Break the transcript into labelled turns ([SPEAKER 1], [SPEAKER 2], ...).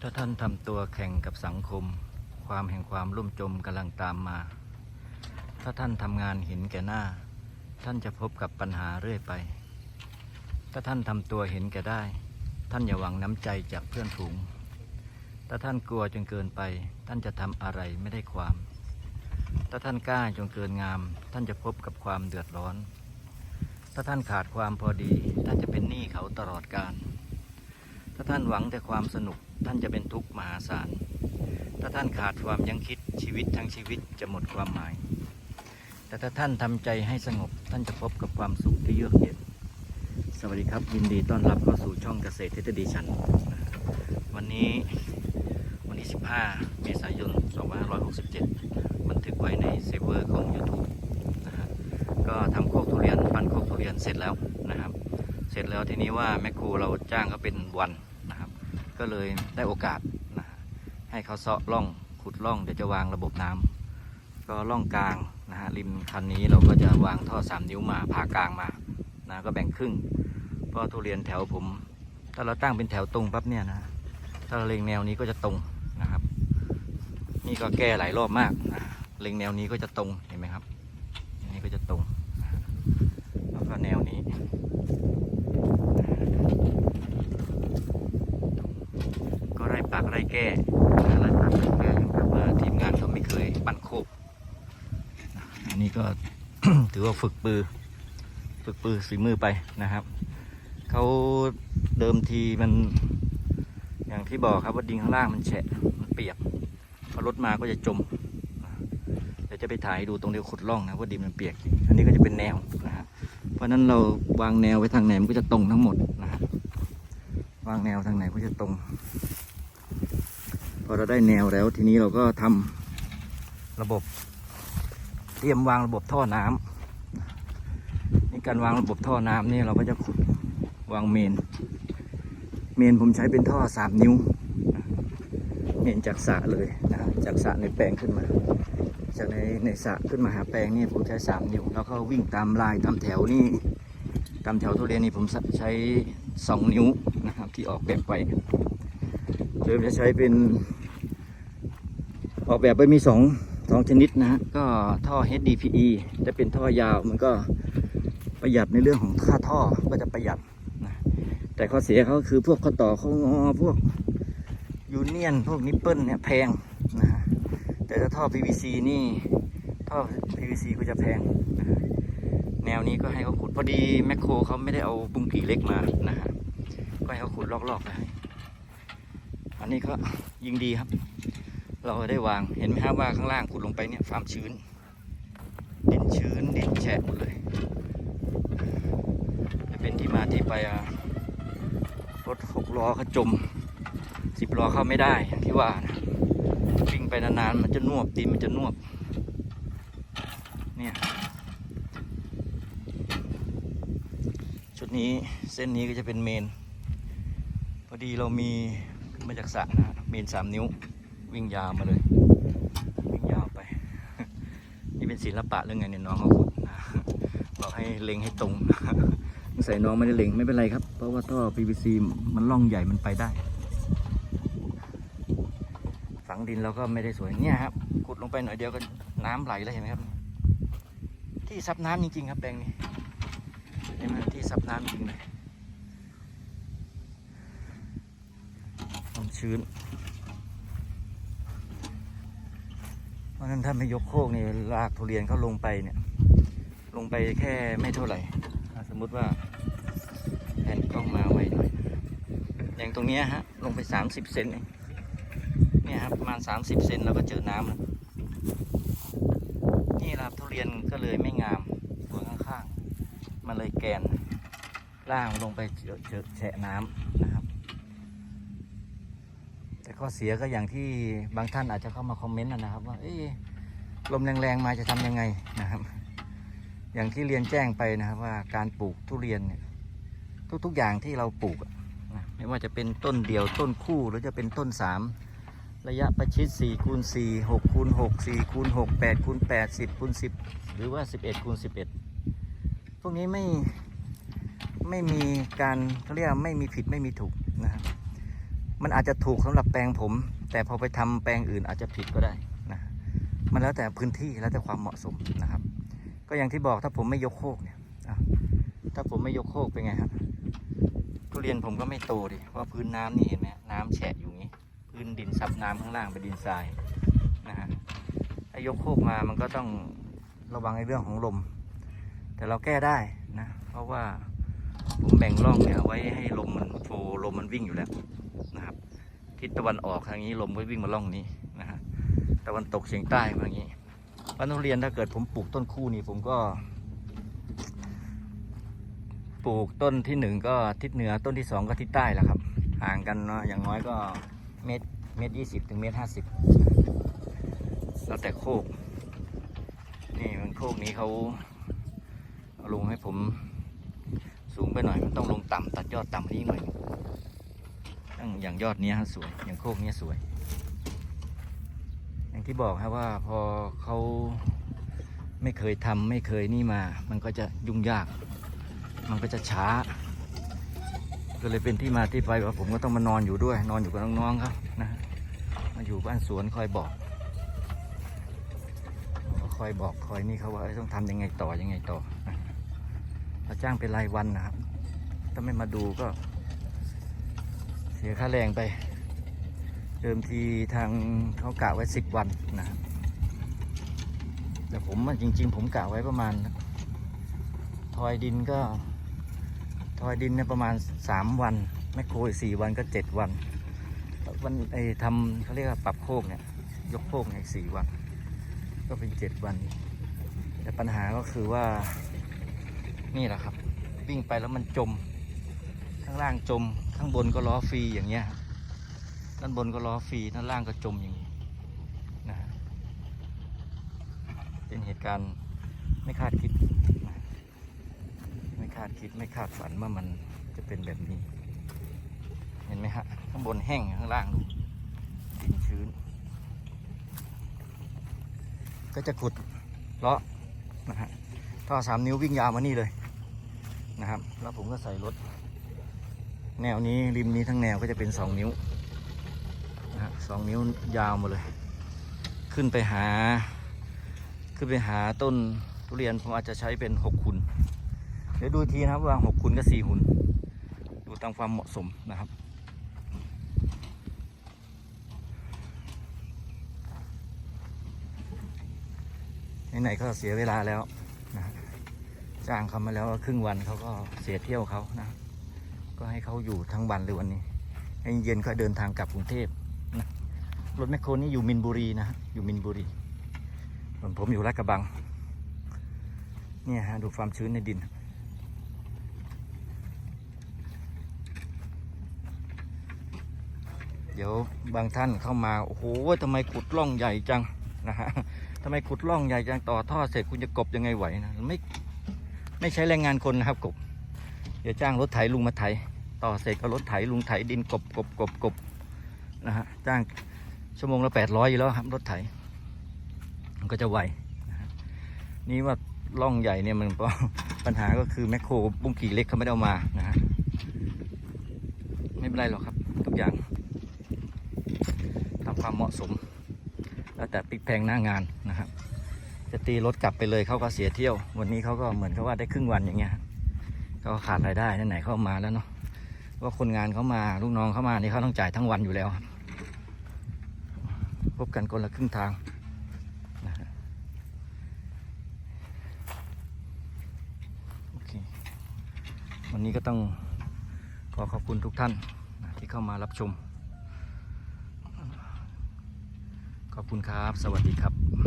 [SPEAKER 1] ถ้าท่านทำตัวแข่งกับสังคม ความแห่งความลุ่มจมกำลังตามมา ถ้าท่านทำงานเห็นแก่หน้า ท่านจะพบกับปัญหาเรื่อยไป ถ้าท่านทำตัวเห็นแก่ได้ ท่านอย่าหวังน้ำใจจากเพื่อนฝูง ถ้าท่านกลัวจนเกินไป ท่านจะทำอะไรไม่ได้ความ ถ้าท่านกล้าจนเกินงาม ท่านจะพบกับความเดือดร้อน ถ้าท่านขาดความพอดี ท่านจะเป็นหนี้เขาตลอดกาลถ้าท่านหวังแต่ความสนุกท่านจะเป็นทุกข์มหาศาล ถ้าท่านขาดความยังคิดชีวิตทั้งชีวิตจะหมดความหมาย แต่ถ้าท่านทำใจให้สงบท่านจะพบกับความสุขที่เยือกเย็น สวัสดีครับ ยินดีต้อนรับเข้าสู่ช่องเกษตรทฤษฎีชัน วันนี้วันที่ 15 เมษายน 2567 บันทึกไว้ในเซิร์ฟเวอร์ของ YouTube นะฮะก็ทำโคกทุเรียน ปั้นโคกทุเรียนเสร็จแล้วนะครับ เสร็จแล้วทีนี้ว่าแมคครูเราจ้างเขาเป็นวัน ก็เลยได้โอกาสนะให้เขาเซาะร่องขุดร่องเดี๋ยวจะวางระบบน้ำก็ร่องกลางนะฮะริมคันนี้เราก็จะวางท่อ 3 นิ้วมาผ่ากลางมานะก็แบ่งครึ่งเพราะทุเรียนแถวผม ถ้าเราตั้งเป็นแถวตรงปั๊บเนี่ยนะถ้าเราเล็งแนวนี้ก็จะตรงนะครับ นี่ก็แก้หลายรอบมากนะเล็งแนวนี้ก็จะตรงเห็นไหมครับนนี้ก็จะตรงแล้วก็แนวนี้ ก็ ไร่ปักไรแก้นะไร่ปักไร่แก้อยู่ครับว่าทีมงานเขาไม่เคยปั้นโคกอันนี้ก็ถือว่าฝึกปือ ฝึกปือสีมือไปนะครับเขาเดิมทีมัน อย่างที่บอกครับว่าดินข้างล่างมันแฉะมันเปียกพอรถมาก็จะจมเดี๋ยวจะไปถ่ายดูตรงเดียวขุดร่องนะว่าดินมันเปียก อันนี้ก็จะเป็นแนวนะฮะเพราะฉะนั้นเราวางแนวไว้ทางไหนมันก็จะตรงทั้งหมดนะฮะวางแนวทางไหนก็จะตรง พอเราได้แนวแล้วทีนี้เราก็ทำระบบ เตรียมวางระบบท่อน้ำนี่การวางระบบท่อน้ำนี่เราก็จะขุดวางเมน เมนผมใช้เป็นท่อสามนิ้ว เมนจากสระเลยนะจากสระในแปลงขึ้นมาจากในในสระขึ้นมาหาแปลงนี่ผมใช้สามนิ้วแล้วก็วิ่งตามลายตามแถวนี่ตามแถวทุเรียนนี่ผมใช้สองนิ้วนะครับที่ออกแบบไป โดยจะใช้เป็น ออกแบบไปมีสองสองชนิดนะฮะก็ท่อ HDPE จะเป็นท่อยาวมันก็ประหยัดในเรื่องของค่าท่อก็จะประหยัดแต่ข้อเสียเขาคือพวกข้อต่อข้องอพวกยูเนียนพวกนิปเปิลเนี่ยแพงนะฮะแต่ถ้าท่อ PVC นี่ท่อ PVC ก็จะแพงนะแนวนี้ก็ให้เขาขุดพอดีแมคโครเขาไม่ได้เอาบุงกีเล็กมานะฮะก็ให้เขาขุดลอกๆไป อันนี้ก็ยิงดีครับ เราได้วางเห็นไหมครับว่าข้างล่างขุดลงไปเนี่ยความชื้น ดินชื้นดินแฉะหมดเลยจะเป็นที่มาที่ไปรถหกล้อเขาจมสิบล้อเข้าไม่ได้อย่างที่ว่านะวิ่งไปนานๆมันจะนวบดินมันจะนวบเนี่ยชุดนี้เส้นนี้ก็จะเป็นเมน พอดีเรามี มาจากสระนะเมนสามนิ้ววิ่งยาวมาเลย วิ่งยาวไป นี่เป็นศิลปะเรื่องไงเนี่ยน้องเขาขุดนะบอกให้เล็งให้ตรงใส่น้องไม่ได้เล็งไม่เป็นไรครับ เพราะว่าท่อ PVC มันร่องใหญ่มันไปได้ ฝังดินเราก็ไม่ได้สวยเนี่ยครับขุดลงไปหน่อยเดียวก็น้ำไหลแล้วเห็นไหมครับ ที่ซับน้ำจริงๆ ครับแปลงนี้เห็นไหมที่ซับน้ำจริงเลยความ ชื้น เพราะนั้นถ้าไม่ยกโคกนี่ลากทุเรียนเขาลงไปเนี่ย ลงไปแค่ไม่เท่าไหร่ สมมุติว่าแผ่นกล้องมาไว้หน่อย อย่างตรงนี้ฮะ ลงไป 30 เซนเองเนี่ยครับประมาณ 30 เซนเราก็เจอน้ำแล้วนี่ละครับทุเรียนก็เลยไม่งามตัวข้างๆ มันเลยแกนล่างลงไปเจอเจอแฉะน้ำนะครับ ข้อเสียก็อย่างที่บางท่านอาจจะเข้ามาคอมเมนต์นะครับ ว่าเอ๊ลมแรงๆมาจะทำยังไงนะครับ อย่างที่เรียนแจ้งไปนะครับว่าการปลูกทุเรียนเนี่ยทุกๆอย่างที่เราปลูกนะไม่ว่าจะเป็นต้นเดี่ยวต้นคู่หรือจะเป็นต้นสามระยะประชิด4คูณ4 6คูณ6 4คูณ6 8คูณ8 10คูณ10 หรือว่า 11คูณ11 พวกนี้ไม่ไม่มีการเขาเรียกไม่มีผิดไม่มีถูกนะครับ มันอาจจะถูกสำหรับแปลงผม แต่พอไปทำแปลงอื่นอาจจะผิดก็ได้นะมันแล้วแต่พื้นที่แล้วแต่ความเหมาะสมนะครับ ก็อย่างที่บอกถ้าผมไม่ยกโคกเนี่ยถ้าผมไม่ยกโคกเป็นไงครับทุเรียนผมก็ไม่โตดิเพราะพื้นน้ำนี่เห็นไหมน้ำแฉะอยู่งนี้ พื้นดินซับน้ำข้างล่างเป็นดินทรายนะฮะถ้ายกโคกมามันก็ต้องระวังในเรื่องของลม แต่เราแก้ได้นะ เพราะว่าผมแบ่งร่องเนี่ยไว้ให้ลมมันโฟล์ลมมันวิ่งอยู่แล้ว นะครับทิศตะวันออกทางนี้ลมก็วิ่งมาร่องนี้นะฮะตะวันตกเฉียงใต้มาอย่างนี้วันทุเรียนถ้าเกิดผมปลูกต้นคู่นี่ผมก็ปลูกต้นที่หนึ่งก็ทิศเหนือต้นที่สองก็ทิศใต้แหละครับ ห่างกันเนาะอย่างน้อยก็เมตรเมตรยี่สิบถึงเมตรห้าสิบแล้วแต่โคก นี่มันโคกนี้เขาเอาลงให้ผมสูงไปหน่อยมันต้องลงต่ำตัดยอดต่ำนี้หน่อย้งอย่างยอดนี้ฮะสวย อย่างโคกนี้สวย อย่างที่บอกครับว่าพอเขาไม่เคยทำไม่เคยนี่มา มันก็จะยุ่งยาก มันก็จะช้า ก็เลยเป็นที่มาที่ไปว่าผมก็ต้องมานอนอยู่ด้วย นอนอยู่กับน้องๆครับนะ มาอยู่บ้านสวนคอยบอกคอยบอกคอยนี่เขาว่าต้องทำยังไงต่อยังไงต่อเราจ้างเป็นรายวันนะครับ ถ้าไม่มาดูก็ สียค่าแรงไป เดิมทีทางเขากะไว้สิบวันนะแต่ผมจริง ๆ ผมกะไว้ประมาณ ทอยดินก็ ทอยดินเนี่ยประมาณสามวันแมคโครอีกสี่วันก็เจ็ดวัน วันไอ้ทำเขาเรียกว่าปรับโคกเนี่ย ยกโคกเนี่ยสี่วัน ก็เป็นเจ็ดวัน แต่ปัญหาก็คือว่านี่แหละครับ วิ่งไปแล้วมันจม ข้างล่างจม ข้างบนก็ล้อฟรีอย่างเงี้ยด้านบนก็ล้อฟรีด้านล่างก็จมอย่างนี้นะเป็นเหตุการณ์ไม่คาดคิด ไม่คาดคิดไม่คาดฝันว่ามันจะเป็นแบบนี้ เห็นไหมฮะ ข้างบนแห้งข้างล่างดูดินชื้น ก็จะขุดเลาะนะฮะท่อสามนิ้ววิ่งยาวมานี่เลยนะครับ แล้วผมก็ใส่รถ แนวนี้ริมนี้ทั้งแนวก็จะเป็นสองนิ้วนะสองนิ้วยาวมาเลย ขึ้นไปหา ขึ้นไปหาต้นทุเรียนผมอาจจะใช้เป็นหกขุนเดี๋ยวดูทีนะครับว่าหกขุนกับสี่ขุนดูตามความเหมาะสมนะครับไหนๆก็เสียเวลาแล้วนะฮะจ้างเขามาแล้วครึ่งวันเขาก็เสียเที่ยวเขานะ ก็ให้เขาอยู่ทั้งวันเลยวันนี้ให้เย็นก็เดินทางกลับกรุงเทพนะรถแมคโครนี่อยู่มินบุรีนะอยู่มินบุรีส่วนผมอยู่ลาดกระบังเนี่ยฮะดูความชื้นในดิน เดี๋ยวบางท่านเข้ามา โอ้โหทำไมขุดร่องใหญ่จังนะฮะทำไมขุดร่องใหญ่จังต่อท่อเสร็จคุณจะกบยังไงไหวนะไม่ไม่ใช้แรงงานคนนะครับกบเดี๋ยวจ้างรถไถลุงมาไถ ต่อเสร็จก็รถไถลุงไถดินกบกบกบกบนะฮะจ้างชั่วโมงละแปดร้อยอยู่แล้วครับรถไถ มันก็จะไวนี่ว่าร่องใหญ่เนี่ยมันปัญหาก็คือแมคโครบุ้งกี่เล็กเขาไม่ได้เอามานะฮะไม่เป็นไรหรอกครับ ทุกอย่างตามความเหมาะสม แล้วแต่ปิกแพงหน้างานนะครับ จะตีรถกลับไปเลยเขาก็เสียเที่ยว วันนี้เขาก็เหมือนเขาว่าได้ครึ่งวันอย่างเงี้ยเขาก็ขาดรายได้ไหนๆเข้ามาแล้วเนาะ ว่าคนงานเขามาลูกน้องเขามานี่เขาต้องจ่ายทั้งวันอยู่แล้ว พบกันคนละครึ่งทางโอเควันนี้ก็ต้องขอขอบคุณทุกท่านที่เข้ามารับชม ขอบคุณครับ สวัสดีครับ